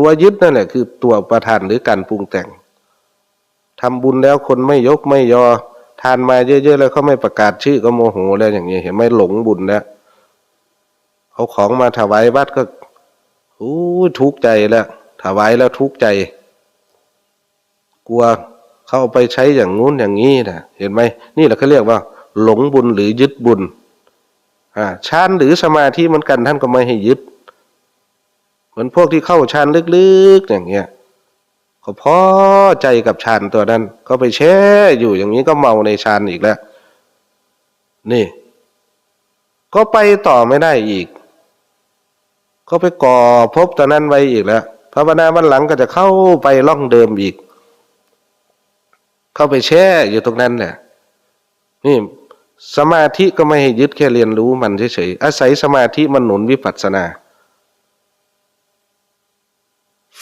ตัวยึดนั่นแหละคือตัวประธานหรือการปรุงแต่งทำบุญแล้วคนไม่ยกไม่ยอ ทานมาเยอะๆแล้วเขาไม่ประกาศชื่อก็โมโหแล้วอย่างนี้เห็นไหมหลงบุญแล้วเอาของมาถวายวัดก็อู้ทุกข์ใจแล้วถวายแล้วทุกข์ใจ กลัวเขาเอาไปใช้อย่างงู้นอย่างนี้นะเห็นไหมนี่แหละเขาเรียกว่า หลงบุญหรือยึดบุญอ่าฌานหรือสมาธิเหมือนกันท่านก็ไม่ให้ยึด มือนพวกที่เข้าฌานลึกๆ อย่างเงี้ยเขาพอใจกับฌานตัวนั้น ก็ไปแช่อยู่อย่างนี้ก็เมาในฌานอีกแล้ว นี่ ก็ไปต่อไม่ได้อีก ก็ไปก่อภพตัวนั้นไว้อีกแล้วภาวนาวันหลังก็จะเข้าไปล่องเดิมอีก เข้าไปแช่อยู่ตรงนั้นแหละนี่สมาธิก็ไม่ให้ยึดแค่เรียนรู้มันเฉยๆอาศัยสมาธิมันหนุนวิปัสสนา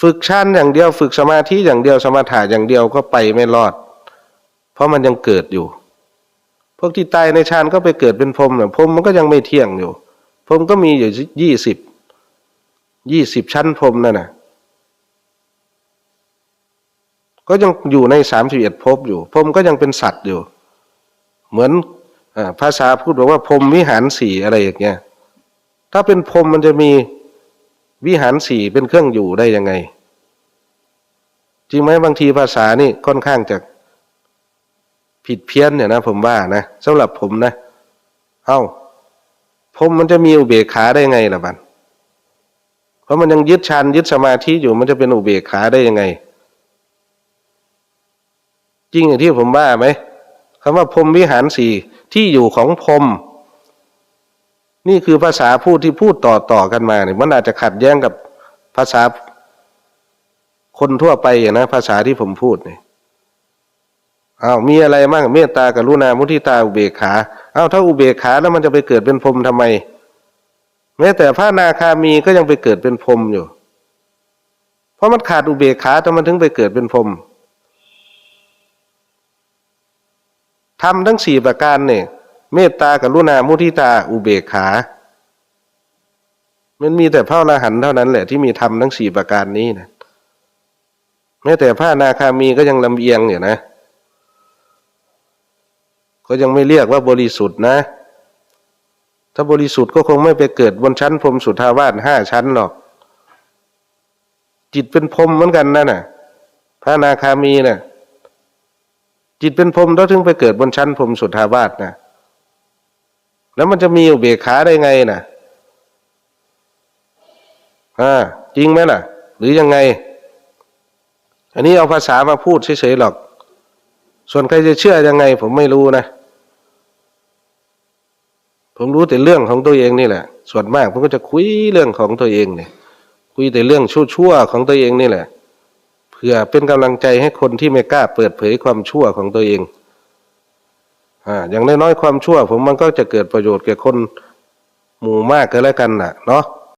ฝึกชั้นอย่างเดียว ฝึกสมาธิอย่างเดียวสมาถะอย่างเดียวก็ไปไม่รอด เพราะมันยังเกิดอยู่ พวกที่ตายในฌานก็ไปเกิดเป็นพรมเนี่ยพรมมันก็ยังไม่เที่ยงอยู่ พรมก็มีอยู่ยี่สิบยี่สิบชั้นพรมนั่นนะก็ยังอยู่ในสามสิบเอ็ดภพอยู่ พรมก็ยังเป็นสัตว์อยู่ เหมือนอภาษาพูดบอกว่าพรมวิหารสี่อะไรอย่างเงี้ยถ้าเป็นพรมมันจะมี วิหารสี่เป็นเครื่องอยู่ได้ยังไง จริงไหมบางทีภาษานี่ค่อนข้างจะผิดเพี้ยนเนี่ยนะผมว่านะสำหรับผมนะ เอ้าพรมมันจะมีอุเบกขาได้ไงล่ะบันเพราะมันยังยึดฌานยึดสมาธิอยู่มันจะเป็นอุเบกขาได้ยังไง จริงอย่างที่ผมว่าไหมคำว่าพรมวิหารสี่ที่อยู่ของพรม นี่คือภาษาพูดที่พูดต่อต่อกันมาเนี่ยมันอาจจะขัดแย้งกับภาษาคนทั่วไปอย่างนะภาษาที่ผมพูดเนี่ยอ้าวมีอะไรมั่งเมตตากรุณามุทิตาอุเบกขาอ้าวถ้าอุเบกขาแล้วมันจะไปเกิดเป็นพรมทำไม แม้แต่พระนาคามีก็ยังไปเกิดเป็นพรมอยู่ เพราะมันขาดอุเบกขาแต่มันถึงไปเกิดเป็นพรมทำทั้งสี่ประการเนี่ย เมตตากรุณามุทิตาอุเบกขา มันมีแต่พระอรหันต์เท่านั้นแหละที่มีทำทั้งสี่ประการนี้นะแม้แต่พระนาคามีก็ยังลำเอียงอยู่นะก็ยังไม่เรียกว่าบริสุทธิ์นะ ถ้าบริสุทธิ์ก็คงไม่ไปเกิดบนชั้นพรมสุทาวาสห้าชั้นหรอก จิตเป็นพรมเหมือนกันนั่นน่ะ พระนาคามีน่ะจิตเป็นพรมแล้วถึงไปเกิดบนชั้นพรมสุทาวาสนะ แล้วมันจะมีอุเบกขาได้ไงนะอ่าจริงไหมล่ะ หรือยังไง อันนี้เอาภาษามาพูดเฉยๆหรอก ส่วนใครจะเชื่อยังไง ผมไม่รู้นะ ผมรู้แต่เรื่องของตัวเองนี่แหละ ส่วนมากผมก็จะคุยเรื่องของตัวเองเนี่ย คุยแต่เรื่องชั่วๆของตัวเองนี่แหละ เพื่อเป็นกำลังใจให้คนที่ไม่กล้าเปิดเผยความชั่วของตัวเอง อ่าอย่างน้อยๆความชั่ว ผมมันก็จะเกิดประโยชน์แก่คนหมู่มากก็แล้วกันน่ะ เนาะ